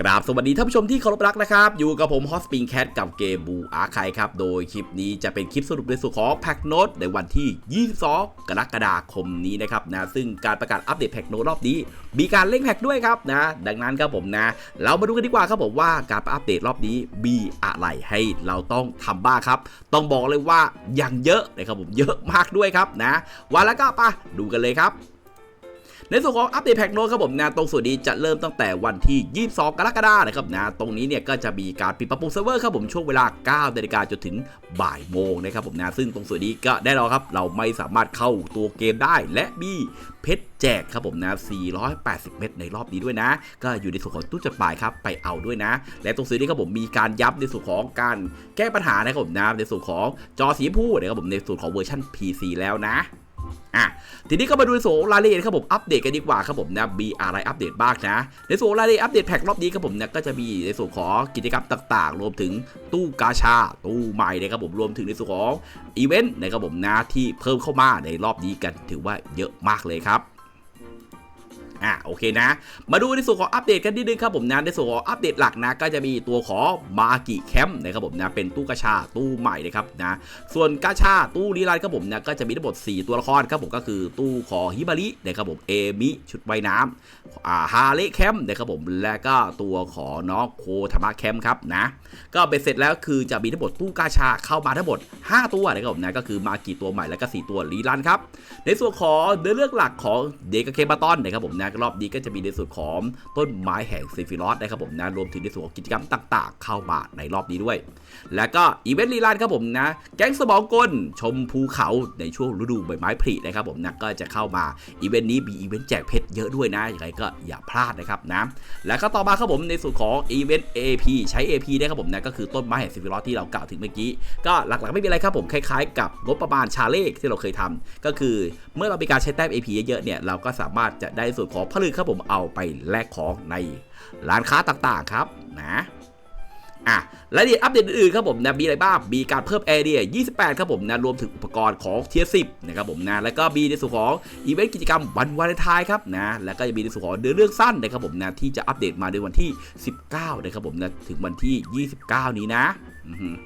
กราบสวัสดีท่านผู้ชมที่เคารพรักนะครับ อยู่กับผมฮอสปิงแคทกับเกมบูอาร์ไคครับ โดยคลิปนี้จะเป็นคลิปสรุปในส่วนของแพ็กโนตในวันที่ 22 กรกฎาคมนี้นะครับนะซึ่งการประกาศอัปเดตแพ็กโนตรอบนี้ มีการเร่งแพ็กด้วยครับนะ ดังนั้นครับผมนะ เรามาดูกันดีกว่าครับผมว่าการอัปเดตรอบนี้มีอะไรให้เราต้องทำบ้างครับ ต้องบอกเลยว่าอย่างเยอะนะครับผมเยอะมากด้วยครับนะวันแล้วก็ไปะดูกันเลยครับ ในส่วนของอัปเดตแพ็กโน้ตครับผมนะตรงส่วนนี้จะเริ่มตั้งแต่วันที่ 22 กรกฎาคมนะครับนะตรงนี้เนี่ยก็จะมีการปิดปรับปรุงเซิร์ฟเวอร์ครับผมช่วงเวลา9นาฬิกาจนถึงบ่ายโมงนะครับผมนะซึ่งตรงส่วนนี้ก็ได้รอครับ เราไม่สามารถเข้าตัวเกมได้และมีเพชรแจกครับผมนะ 480 เม็ดในรอบนี้ด้วยนะ ก็อยู่ในส่วนของตู้จดหมายครับ ไปเอาด้วยนะ และตรงส่วนนี้ครับผมมีการย้ำในส่วนของการแก้ปัญหานะครับผมนะในส่วนของจอสีพูนะครับผมในส่วนของเวอร์ชัน PC แล้วนะ อะทีนี้ก็มาดูในส่วนรายละเอียดครับผมอัปเดตกันดีกว่าครับผมนะมีอะไรอัปเดตบ้างนะ ในส่วนรายละเอียดอัปเดตแพ็กรอบนี้ครับผมนะก็จะมีในส่วนของกิจกรรมต่างๆ รวมถึงตู้กาชาตู้ใหม่นะครับผมรวมถึงในส่วนของอีเวนต์นะครับผมนะที่เพิ่มเข้ามาในรอบนี้กันถือว่าเยอะมากเลยครับ อะโอเคนะ มาดูในส่วนของอัปเดตกันนิดนึงครับผมนะในส่วนของอัปเดตหลักนะก็จะมีตัวของมากิแคมป์นะครับผมนะเป็นตู้กาชาตู้ใหม่นะครับนะส่วนกาชาตู้ลีลานครับผมนะก็จะมีทั้งหมด 4 ตัวละครครับผมก็คือตู้ของฮิบารินะครับผมเอมิชุดว่ายน้ำอ่าฮาเลแคมป์นะครับผมและก็ตัวของน้องโคธามะแคมป์ครับนะก็เป็นเสร็จแล้วคือจะมีทั้งหมดตู้กาชาเข้ามาทั้งหมด 5 ตัวนะครับผมนะก็คือมากิตัวใหม่แล้วก็ 4 ตัวลีลานครับในส่วนของเนื้อเรื่องหลักของเดกาเคบาตอนนะครับผมนะรอบนี้ก็จะมีในส่วนของต้นไม้แห่งเซฟิรอสนะครับผมนะรวมถึงในส่วนของกิจกรรมต่างๆ เข้ามาในรอบนี้ด้วย แล้วก็อีเวนต์ลีลานครับผมนะ แก๊งสมองกลชมภูเขาในช่วงฤดูใบไม้ผลินะครับผมนะก็จะเข้ามาอีเวนต์นี้มีอีเวนต์แจกเพชรเยอะด้วยนะยังไงก็อย่าพลาดนะครับนะแล้วก็ต่อมาครับผมในส่วนของอีเวนต์ AP ใช้ AP ได้ครับผมนะก็คือต้นไม้แห่งเซฟิรอสที่เรากล่าวถึงเมื่อกี้ก็หลักๆไม่มีอะไรครับผมคล้ายๆ กับงบประมาณชาเลขที่เราเคยทำก็คือเมื่อเรามีการใช้แต้ม AP เยอะๆเนี่ยเราก็สามารถจะได้ส่วนของผลึกครับผมเอาไปแลกของในร้านค้าต่างๆครับนะอะรายละเอียดอัปเดตอื่นๆครับผมนะมีอะไรบ้างมีการเพิ่มแอเรีย28 ครับผมนะรวมถึงอุปกรณ์ของเทียร์10นะครับผมนะแล้วก็มีในส่วนของอีเวนต์กิจกรรมวันวาเลนไทน์ครับนะแล้วก็จะมีในส่วนของเนื้อเรื่องสั้นนะครับผมนะที่จะอัปเดตมาในวันที่ 19นะครับผมนะถึงวันที่ 29 นี้นะอือ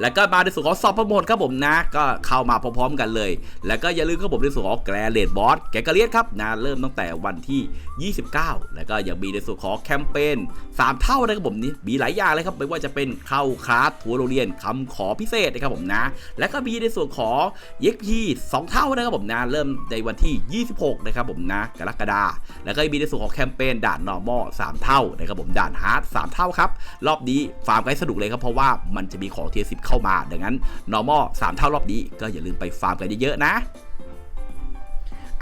แล้วก็มาในส่วนของสอบประมวลครับผมนะก็เข้ามาพร้อมๆกันเลย แล้วก็อย่าลืมครับผมในส่วนของแกรเลดบอสแกกเลียสครับนะเริ่มตั้งแต่วันที่ 29 แล้วก็ยังมีในส่วนของแคมเปญ3 เท่านะครับผมนี่มีหลายอย่างเลยครับไม่ว่าจะเป็นเข้าคลาสทัวร์โรงเรียนคำขอพิเศษนะครับผมนะ แล้วก็มีในส่วนของเย็กพีสองเท่านะครับผมนะเริ่มในวันที่ 26 นะครับผมนะกรกฎาแล้วก็มีในส่วนของแคมเปญด่าน normal 3เท่านะครับผมด่าน hard 3เท่าครับรอบนี้ฟาร์มไกด์สนุกเลยครับเพราะว่ามันจะมีของเทียสิเข้ามา ดังนั้น normal 3 เท่ารอบนี้ก็อย่าลืมไปฟาร์มกันเยอะๆนะ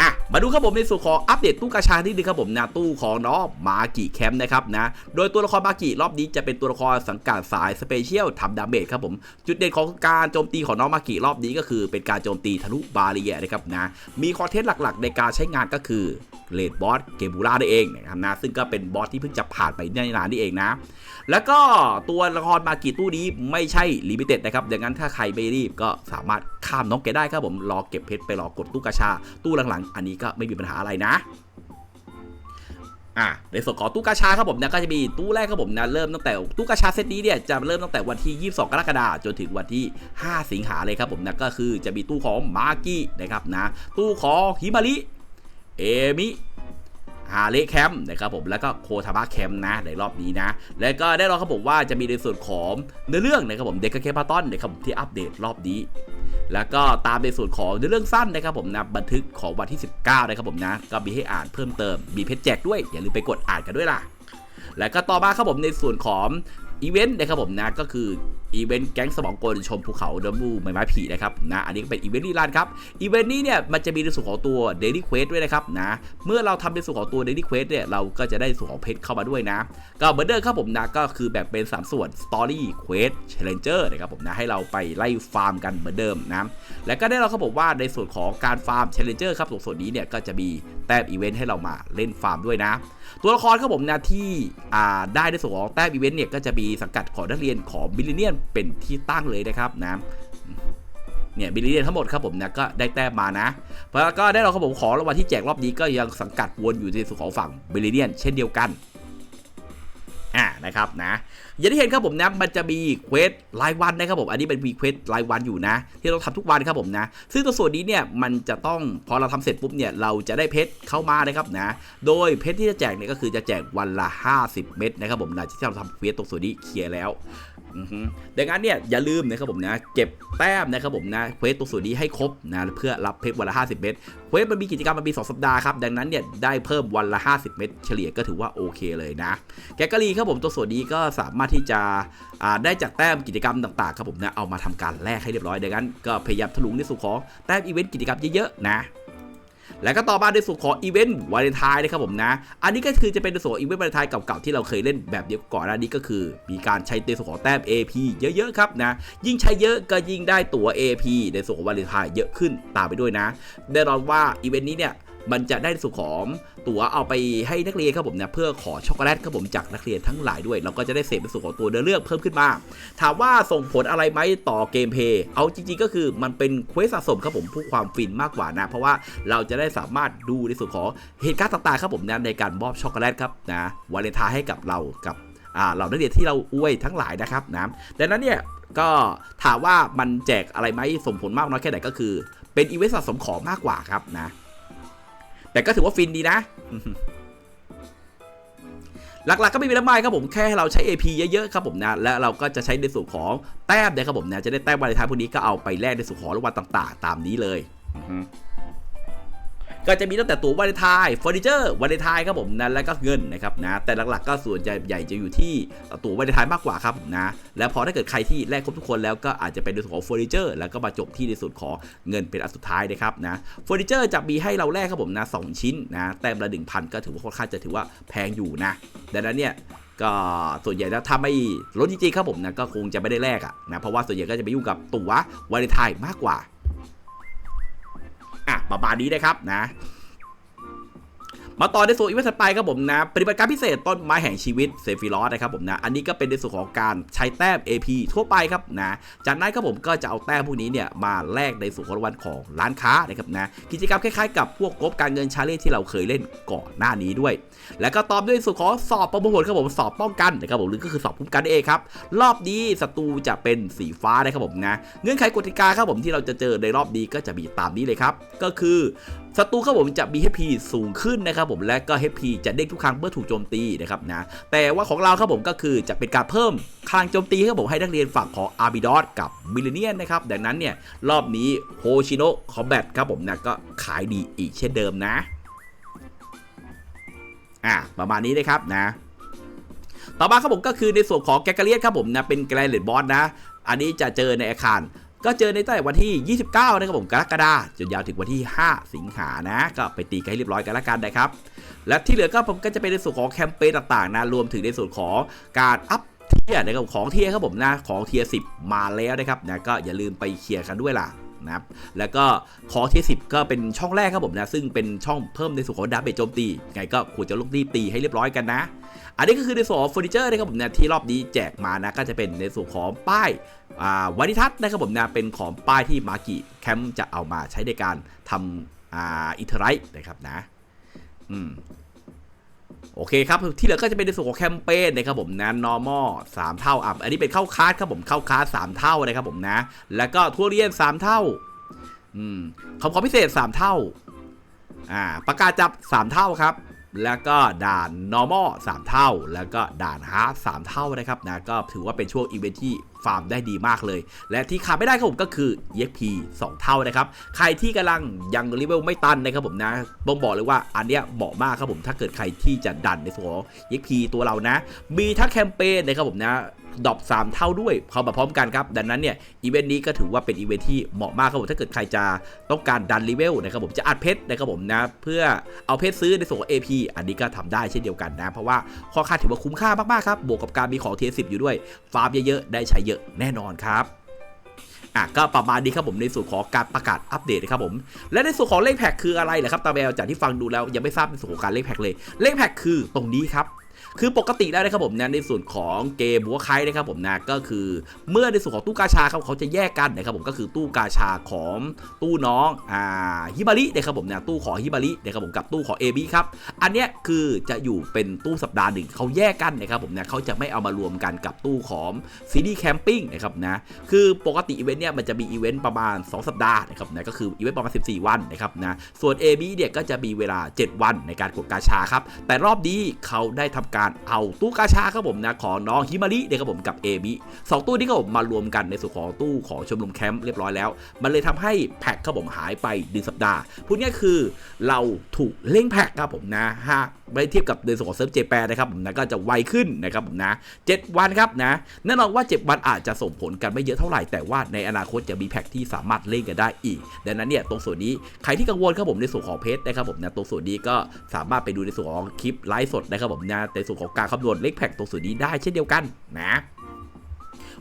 อะมาดูครับผมในส่วนของอัปเดตตู้กาชาที่ดีครับผมนะตู้ของน้องมากิแคมป์นะครับนะโดยตัวละครมากิรอบนี้จะเป็นตัวละครสังกัดสายสเปเชียลทำดาเมจครับผม จุดเด่นของการโจมตีของน้องมากิรอบนี้ก็คือเป็นการโจมตีทะลุบาเรียนะครับนะมีคอนเทนต์หลักๆ ในการใช้งานก็คือ เลดบอสเกบูล่าได้เองนะครับนะซึ่งก็เป็นบอสที่เพิ่งจะผ่านไปในนานนี่เองนะ แล้วก็ตัวละครมากิตู้นี้ไม่ใช่ลิมิเต็ดนะครับดังนั้นถ้าใครไม่รีบก็สามารถข้ามน้องแกได้ครับผมรอเก็บเพชรไปรอกดตู้กาชา ตู้หลังๆ อันนี้ก็ไม่มีปัญหาอะไรนะอะในส่วนของตู้กาชาครับผมนะก็จะมีตู้แรกครับผมนะเริ่มตั้งแต่ตู้กาชาเซตนี้เนี่ยจะเริ่มตั้งแต่วันที่ 22 กรกฎาคมจนถึงวันที่ 5 สิงหาเลยครับผมนะก็คือจะมีตู้ของมากินะครับนะตู้ของฮิมาริ เอมิฮาเลแคมป์นะครับผมแล้วก็โคทาบะแคมป์นะในรอบนี้นะ แล้วก็ได้รองครับผมว่าจะมีในส่วนของเนื้อเรื่องนะครับผมเด็กเคพาตอนนะครับผมที่อัปเดตรอบนี้ แล้วก็ตามในส่วนของเนื้อเรื่องสั้นนะครับผมนะบันทึกของวันที่ 19นะครับผมนะก็มีให้อ่านเพิ่มเติมมีเพจแจกด้วยอย่าลืมไปกดอ่านกันด้วยล่ะ แล้วก็ต่อมาครับผมในส่วนของ อีเวนต์นะครับผมนะก็คืออีเวนต์แก๊งสมองกลชมภูเขาเดมูไม้ไม้ผีนะครับนะอันนี้ก็เป็นอีเวนต์ลีลานครับอีเวนต์นี้เนี่ยมันจะมีในส่วนของตัว Daily Quest ด้วยนะครับนะเมื่อเราทำในส่วนของตัว Daily Quest เนี่ยเราก็จะได้ส่วนของเพชรเข้ามาด้วยนะ ก็เหมือนเดิมครับผมนะก็คือแบ่งเป็น 3 ส่วน Story Quest Challenger นะครับผมนะให้เราไปไล่ฟาร์มกันเหมือนเดิมนะและก็ได้เราครับผมว่าในส่วนของการฟาร์ม Challenger ครับส่วนนี้เนี่ยก็จะมีแต้มอีเวนต์ให้เรามาเล่นฟาร์มด้วยนะ ตัวละครครับผมนะที่อ่าได้ในส่วนของแต้มอีเวนต์เนี่ยก็จะมีสังกัดของนักเรียนของบิลเนียนเป็นที่ตั้งเลยนะครับนะเนี่ยบิลเนียนทั้งหมดครับผมนะก็ได้แต้มมานะแล้วก็ได้เราครับผมขอรางวัลที่แจกรอบนี้ก็ยังสังกัดวนอยู่ในส่วนของฝั่งบิลเนียนเช่นเดียวกัน อ่านะครับนะอย่างที่เห็นครับผมนะมันจะมีเควสรายวันนะครับผมอันนี้เป็นมีเควสรายวันอยู่นะ ที่เราทำทุกวันครับผมนะ ซึ่งตัวส่วนนี้เนี่ยมันจะต้องพอเราทำเสร็จปุ๊บเนี่ยเราจะได้เพชรเข้ามานะครับนะ โดยเพชรที่จะแจกเนี่ยก็คือจะแจกวันละ 50 เม็ดนะครับผมนะที่เราทำเควสตรงส่วนนี้เคลียร์แล้ว ดังนั้นเนี่ยอย่าลืมนะครับผมนะเก็บแต้มนะครับผมนะเควสตัวส่วนนี้ให้ครบนะเพื่อรับเพชรวันละ 50 เม็ดเควสมันมีกิจกรรมมันมี2สัปดาห์ครับดังนั้นเนี่ยได้เพิ่มวันละ 50 เม็ดเฉลี่ยก็ถือว่าโอเคเลยนะ แกกะลีครับผมตัวส่วนนี้ก็สามารถที่จะได้จากแต้มกิจกรรมต่างๆครับผมนะเอามาทำการแลกให้เรียบร้อยดังนั้นก็พยายามทะลุในส่วนของแต้มอีเวนต์กิจกรรมเยอะๆนะ แล้วก็ต่อมาในส่วนของอีเวนต์วาเลนไทน์นะครับผมนะ อันนี้ก็คือจะเป็นในส่วนองอีเวนต์วาเลนไทน์เก่าๆที่เราเคยเล่นแบบเดียวก่อนหน้านี้ก็คือ มีการใช้ในส่วนของแต้ม AP เยอะๆครับนะ ยิ่งใช้เยอะก็ยิ่งได้ตั๋ว AP ในส่วนของวาเลนไทน์เยอะขึ้นตามไปด้วยนะแน่นอนว่าอีเวนต์นี้เนี่ย มันจะได้ส่วนของตั๋วเอาไปให้นักเรียนครับผมเนะเพื่อขอช็อกโกแลตครับผมจากนักเรียนทั้งหลายด้วยเราก็จะได้เสพในส่วนของตัวเดินเลือกเพิ่มขึ้นมา ถามว่าส่งผลอะไรไหมต่อเกมเพย์เอาจริงๆก็คือมันเป็นเควสสะสมครับผมผู้ความฟินมากกว่านะเพราะว่าเราจะได้สามารถดูในส่วนของเหตุการณ์ต่างๆครับผมนะในการมอบช็อกโกแลตครับนะวาเลนไทน์ให้กับเรากับอ่าเหล่านักเรียนที่เราอวยทั้งหลายนะครับนะดังนั้นเนี่ยก็ถามว่ามันแจกอะไรไหมส่งผลมากน้อยแค่ไหนก็คือ เป็นอีเวนต์สะสมของมากกว่าครับนะ แต่ก็ถือว่าฟินดีนะ หลักๆก็ไม่มีอะไรมากครับผมแค่ให้เราใช้ AP เยอะๆครับผมนะ และเราก็จะใช้ในส่วนของแต้มนะครับผมนะจะได้แต้มวันเลนไทน์พวกนี้ก็เอาไปแลกในส่วนของรางวัลต่าง ๆ ตามนี้เลย ก็จะมีตั้งแต่ตั๋ววันเลนไทน์เฟอร์นิเจอร์วันเลนไทน์ครับผมนะแล้วก็เงินนะครับนะแต่หลักๆก็ส่วนใหญ่จะอยู่ที่ตั๋ววันเลนไทน์มากกว่าครับนะแล้วพอถ้าเกิดใครที่แลกครบทุกคนแล้วก็อาจจะเป็นในส่วนของเฟอร์นิเจอร์แล้วก็มาจบที่ในส่วนของเงินเป็นอันสุดท้ายนะครับนะเฟอร์นิเจอร์จะมีให้เราแลกครับผมนะสองชิ้นนะแต้มละหนึ่งพันก็ถือว่าค่อนข้างจะถือว่าแพงอยู่นะดังนั้นเนี่ยก็ส่วนใหญ่แล้วถ้าไม่ลดจริงๆครับผมนะก็คงจะไม่ได้แลกอะนะเพราะว่าส่วนใหญ่ก็จะไปยุ่งกับตั๋ววาเลนไทน์มากกว่า อะประมาณนี้นะครับนะ มาต่อในส่วนอีเวนต์ถัดไปครับผมนะ ปฏิบัติการพิเศษต้นไม้แห่งชีวิตเซฟิลอสนะครับผมนะ อันนี้ก็เป็นในส่วนของการใช้แต้ม AP ทั่วไปครับนะ จากนั้นครับผมก็จะเอาแต้มพวกนี้เนี่ยมาแลกในส่วนของรางวัลของร้านค้านะครับนะ กิจกรรมคล้ายๆกับพวกงบการเงินชาเลนที่เราเคยเล่นก่อนหน้านี้ด้วย แล้วก็ตอบด้วยส่วนของสอบประมวลผลครับผมสอบป้องกันนะครับผมหรือก็คือสอบคุ้มกันนั่นเองครับรอบนี้ศัตรูจะเป็นสีฟ้านะครับผมนะ เงื่อนไขกติกาครับผมที่เราจะเจอในรอบนี้ก็จะมีตามนี้เลยครับก็คือ ศัตรูครับผมจะมี HP สูงขึ้นนะครับผมและก็ HP จะเด้งทุกครั้งเมื่อถูกโจมตีนะครับนะแต่ว่าของเราครับผมก็คือจะเป็นการเพิ่มพลังโจมตีครับผมให้นักเรียนฝั่งของอาร์บิดอสกับมิลเลเนียนนะครับดังนั้นเนี่ยรอบนี้โฮชิโนะคอมแบทครับผมนะก็ขายดีอีกเช่นเดิมนะอะประมาณนี้นะครับนะ ต่อมาครับผมก็คือในส่วนของแกกเลียนครับผมนะเป็นแกรนเลดบอสนะ อันนี้จะเจอในอาคาร ก็เจอในตั้งแต่วันที่ 29 นะครับผมกรกฎาคมจนยาวถึงวันที่ 5 สิงหานะ ก็ไปตีกันให้เรียบร้อยกันแล้วกันนะครับ และที่เหลือก็ผมก็จะเป็นในส่วนของแคมเปญต่างๆนะรวมถึงในส่วนของการอัพเทียร์นะครับของเทียร์ครับผมนะของเทียร์10 มาแล้วนะครับนะก็อย่าลืมไปเคลียร์กันด้วยล่ะนะครับแล้วก็ของเทียร์10 ก็เป็นช่องแรกครับผมนะ ซึ่งเป็นช่องเพิ่มในส่วนของดาเมจโจมตีไงก็ควรจะลุกรีบตีให้เรียบร้อยกันนะ อันนี้ก็คือในส่วนของเฟอร์นิเจอร์นะครับผมนี่ยที่รอบนี้แจกมานะ ก็จะเป็นในส่วนของป้าย วานิทัศน์นะครับผมนะเป็นของป้ายที่มากิแคมป์จะเอามาใช้ในการทำอิทไรท์นะครับนะอืมโอเคครับ ที่เหลือก็จะเป็นในส่วนของแคมเปญนะครับผมนะ normal 3 เท่าอะอันนี้เป็นเข้าคาร์ดครับผมเข้าคาร์ด3เท่านะครับผมนะ แล้วก็ทัวเรียน 3 เท่าอืมคำขอพิเศษ 3 เท่าอ่าประกาศจับ 3 เท่าครับ แล้วก็ด่าน normal 3 เท่า แล้วก็ด่าน hard 3 เท่านะครับนะก็ถือว่าเป็นช่วงอีเวนท์ที่ ฟาร์มได้ดีมากเลย และที่ขาดไม่ได้ครับผมก็คือ EXP 2 เท่านะครับ ใครที่กำลังยังเลเวลไม่ตันนะครับผมนะต้องบอกเลยว่าอันเนี้ยเหมาะมากครับผมถ้าเกิดใครที่จะดันในส่วนของ EXP ตัวเรานะ มีทั้งแคมเปญนะครับผมนะดอป3เท่าด้วยเข้ามาพร้อมกันครับ ดังนั้นเนี่ยอีเวนต์นี้ก็ถือว่าเป็นอีเวนต์ที่เหมาะมากครับผมถ้าเกิดใครจะต้องการดันเลเวลนะครับผมจะอัดเพชรนะครับผมนะเพื่อเอาเพชรซื้อในส่วนของ AP อันนี้ก็ทำได้เช่นเดียวกันนะ เพราะว่าข้อค่าถือว่าคุ้มค่ามากๆครับบวกกับการมีของเทียสิบอยู่ด้วย ฟาร์มเยอะๆ ได้ใช้เยอะแน่นอนครับอะก็ประมาณนี้ครับผมในส่วนของการประกาศอัปเดตนะครับผมและในส่วนของเลขแพ็กคืออะไรเหรอครับตาแมวจากที่ฟังดูแล้วยังไม่ทราบในส่วนของการเลขแพ็กเลยเลขแพ็กคือตรงนี้ครับคือปกติแล้วนะครับผมนะในส่วนของเกมบัวไคนะครับผมนะก็คือเมื่อในส่วนของตู้กาชาครับเขาจะแยกกันนะครับผมก็คือตู้กาชาของตู้น้องอ่าฮิบารินะครับผมนะตู้ของฮิบารินะครับผมกับตู้ของเอบีครับอันเนี้ยคือจะอยู่เป็นตู้สัปดาห์หนึ่งเขาแยกกันนะครับผมนะเขาจะไม่เอามารวมกันกับตู้ของซีดีแคมปิ้งนะครับนะคือปกติอีเวนต์เนี่ยมันจะมีอีเวนต์ประมาณ 2 สัปดาห์นะครับนะก็คืออีเวนต์ประมาณ 14 วันนะครับนะส่วน AB เนี่ยก็จะมีเวลา 7 วันในการกดกาชาครับแต่รอบนี้เขาได้ทำการเอาตู้กาชาครับผมนะของน้องฮิมาริเนี่ยครับผมกับเอมิสองตู้นี้ก็ผมมารวมกันในส่วนของตู้ของชมรมแคมป์เรียบร้อยแล้ว มันเลยทำให้แพ็คครับผมหายไปดึงสัปดาห์พูดง่ายคือเราถูกเล่งแพ็คครับผมนะฮะ ไม่เทียบกับในส่วนของเซิร์ฟเจแปนนะครับผมนะก็จะไวขึ้นนะครับผมนะ7วันครับนะแน่นอนว่า 7 วันอาจจะส่งผลกันไม่เยอะเท่าไหร่แต่ว่าในอนาคตจะมีแพ็คที่สามารถเล่นกันได้อีก ดังนั้นเนี่ยตรงส่วนนี้ใครที่กังวลครับผมในส่วนของเพจนะครับผมนะตรงส่วนนี้ก็สามารถไปดูในส่วนของคลิปไลฟ์สดนะครับผมนะในส่วนของการคำนวณเลขแพ็คตรงส่วนนี้ได้เช่นเดียวกันนะ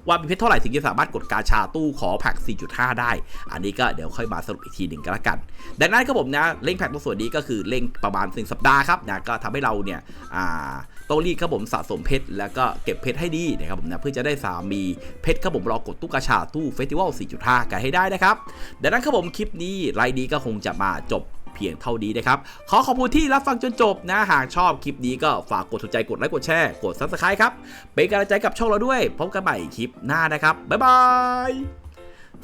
ว่ามีเพชรเท่าไหร่ถึงจะสามารถกดกาชาตู้ขอแพ็ก4.5 ได้ อันนี้ก็เดี๋ยวค่อยมาสรุปอีกทีหนึ่งก็แล้วกัน ดังนั้นครับผมนะเร่งแพ็กตรงส่วนนี้ก็คือเร่งประมาณ1สัปดาห์ครับนะก็ทำให้เราเนี่ยอ่าต้องรีบครับผมสะสมเพชรแล้วก็เก็บเพชรให้ดีนะครับผมนะเพื่อจะได้สามีเพชรครับผมรอกดตู้กาชาตู้เฟสติวัล4.5 กันให้ได้นะครับดังนั้นครับผมคลิปนี้ไลน์นี้ก็คงจะมาจบ พียงเท่านี้นะครับ ขอขอบคุณที่รับฟังจนจบนะ หากชอบคลิปนี้ก็ฝากกดถูกใจกดไลค์กดแชร์กด subscribe ครับ เป็นกำลังใจกับช่องเราด้วย พบกันใหม่คลิปหน้านะครับ บ๊ายบาย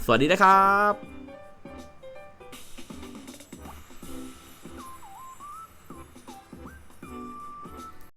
สวัสดีนะครับ